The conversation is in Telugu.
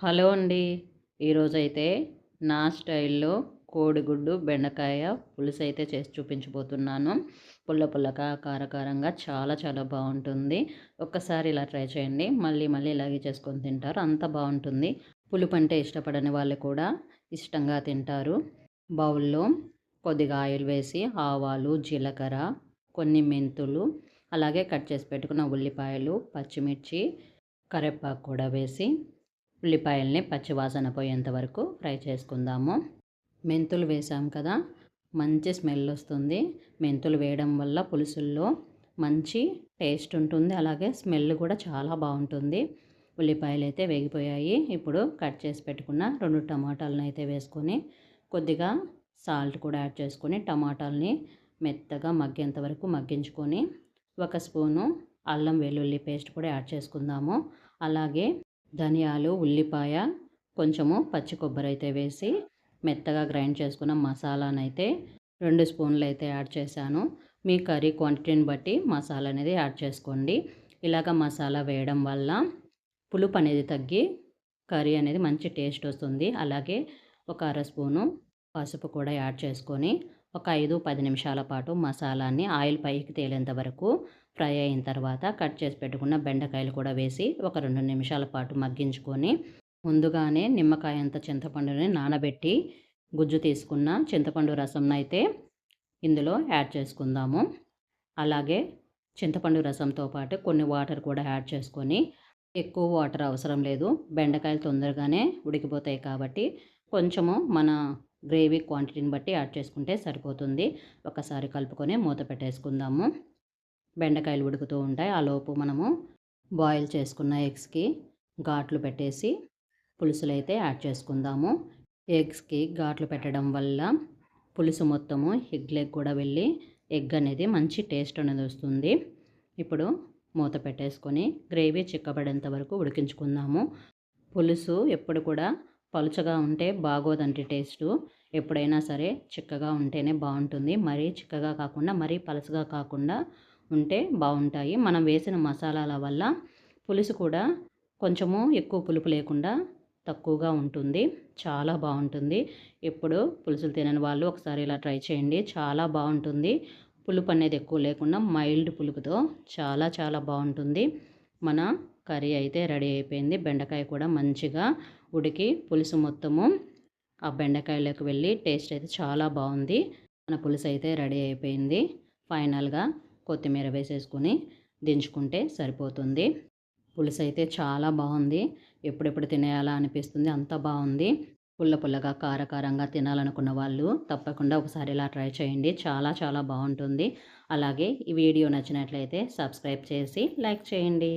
హలో అండి. ఈరోజైతే నా స్టైల్లో కోడిగుడ్డు బెండకాయ పులుసు అయితే చేసి చూపించబోతున్నాను. పుల్ల పుల్లగా కారకారంగా చాలా చాలా బాగుంటుంది. ఒక్కసారి ఇలా ట్రై చేయండి. మళ్ళీ మళ్ళీ ఇలాగే చేసుకొని తింటారు. అంత బాగుంటుంది. పులుపు అంటే ఇష్టపడని వాళ్ళు కూడా ఇష్టంగా తింటారు. బౌల్లో కొద్దిగా ఆయిల్ వేసి ఆవాలు జీలకర్ర కొన్ని మెంతులు అలాగే కట్ చేసి పెట్టుకున్న ఉల్లిపాయలు పచ్చిమిర్చి కరివేపాకు కూడా వేసి ఉల్లిపాయల్ని పచ్చివాసన పోయేంత వరకు ఫ్రై చేసుకుందాము. మెంతులు వేసాం కదా మంచి స్మెల్ వస్తుంది. మెంతులు వేయడం వల్ల పులుసుల్లో మంచి టేస్ట్ ఉంటుంది. అలాగే స్మెల్ కూడా చాలా బాగుంటుంది. ఉల్లిపాయలు అయితే వేగిపోయాయి. ఇప్పుడు కట్ చేసి పెట్టుకున్న రెండు టమాటాలను అయితే వేసుకొని కొద్దిగా సాల్ట్ కూడా యాడ్ చేసుకొని టమాటాలని మెత్తగా మగ్గేంత వరకు మగ్గించుకొని ఒక స్పూను అల్లం వెల్లుల్లి పేస్ట్ కూడా యాడ్ చేసుకుందాము. అలాగే ధనియాలు ఉల్లిపాయ కొంచెము పచ్చి కొబ్బరి అయితే వేసి మెత్తగా గ్రైండ్ చేసుకున్న మసాలానైతే రెండు స్పూన్లు అయితే యాడ్ చేశాను. మీ కర్రీ క్వాంటిటీని బట్టి మసాలా అనేది యాడ్ చేసుకోండి. ఇలాగ మసాలా వేయడం వల్ల పులుపు అనేది తగ్గి కర్రీ అనేది మంచి టేస్ట్ వస్తుంది. అలాగే ఒక అర స్పూను పసుపు కూడా యాడ్ చేసుకొని ఒక ఐదు పది నిమిషాల పాటు మసాలాన్ని ఆయిల్ పైకి తేలేంత వరకు ఫ్రై అయిన తర్వాత కట్ చేసి పెట్టుకున్న బెండకాయలు కూడా వేసి ఒక రెండు నిమిషాల పాటు మగ్గించుకొని ముందుగానే నిమ్మకాయ అంత చింతపండుని నానబెట్టి గుజ్జు తీసుకున్న చింతపండు రసం అయితే ఇందులో యాడ్ చేసుకుందాము. అలాగే చింతపండు రసంతో పాటు కొన్ని వాటర్ కూడా యాడ్ చేసుకొని ఎక్కువ వాటర్ అవసరం లేదు. బెండకాయలు తొందరగానే ఉడికిపోతాయి కాబట్టి కొంచెము మన గ్రేవీ క్వాంటిటీని బట్టి యాడ్ చేసుకుంటే సరిపోతుంది. ఒకసారి కలుపుకొని మూత పెట్టేసుకుందాము. బెండకాయలు ఉడుకుతూ ఉంటాయి. ఆ లోపు మనము బాయిల్ చేసుకున్న ఎగ్స్కి ఘాట్లు పెట్టేసి పులుసులు అయితే యాడ్ చేసుకుందాము. ఎగ్స్కి ఘాట్లు పెట్టడం వల్ల పులుసు మొత్తము ఎగ్ కూడా వెళ్ళి ఎగ్ అనేది మంచి టేస్ట్ అనేది వస్తుంది. ఇప్పుడు మూత పెట్టేసుకొని గ్రేవీ చిక్కబడేంత వరకు ఉడికించుకుందాము. పులుసు ఎప్పుడు కూడా పలుచగా ఉంటే బాగోదండి టేస్టు. ఎప్పుడైనా సరే చిక్కగా ఉంటేనే బాగుంటుంది. మరీ చిక్కగా కాకుండా మరీ పలుచగా కాకుండా ఉంటే బాగుంటాయి. మనం వేసిన మసాలాల వల్ల పులుసు కూడా కొంచెము ఎక్కువ పులుపు లేకుండా తక్కువగా ఉంటుంది. చాలా బాగుంటుంది. ఎప్పుడు పులుసులు తినని వాళ్ళు ఒకసారి ఇలా ట్రై చేయండి. చాలా బాగుంటుంది. పులుపు అనేది ఎక్కువ లేకుండా మైల్డ్ పులుపుతో చాలా చాలా బాగుంటుంది. మన కర్రీ అయితే రెడీ అయిపోయింది. బెండకాయ కూడా మంచిగా ఉడికి పులుసు మొత్తము. ఆ బెండకాయలోకి వెళ్ళి టేస్ట్ అయితే చాలా బాగుంది. మన పులుసు అయితే రెడీ అయిపోయింది. ఫైనల్గా కొత్తిమీర వేసేసుకొని దించుకుంటే సరిపోతుంది. పులుసు అయితే చాలా బాగుంది. ఎప్పుడెప్పుడు తినేయాలా అనిపిస్తుంది అంత బాగుంది. పుల్ల పుల్లగా కారకారంగా తినాలనుకున్న వాళ్ళు తప్పకుండా ఒకసారి ఇలా ట్రై చేయండి. చాలా చాలా బాగుంటుంది. అలాగే ఈ వీడియో నచ్చినట్లయితే సబ్స్క్రైబ్ చేసి లైక్ చేయండి.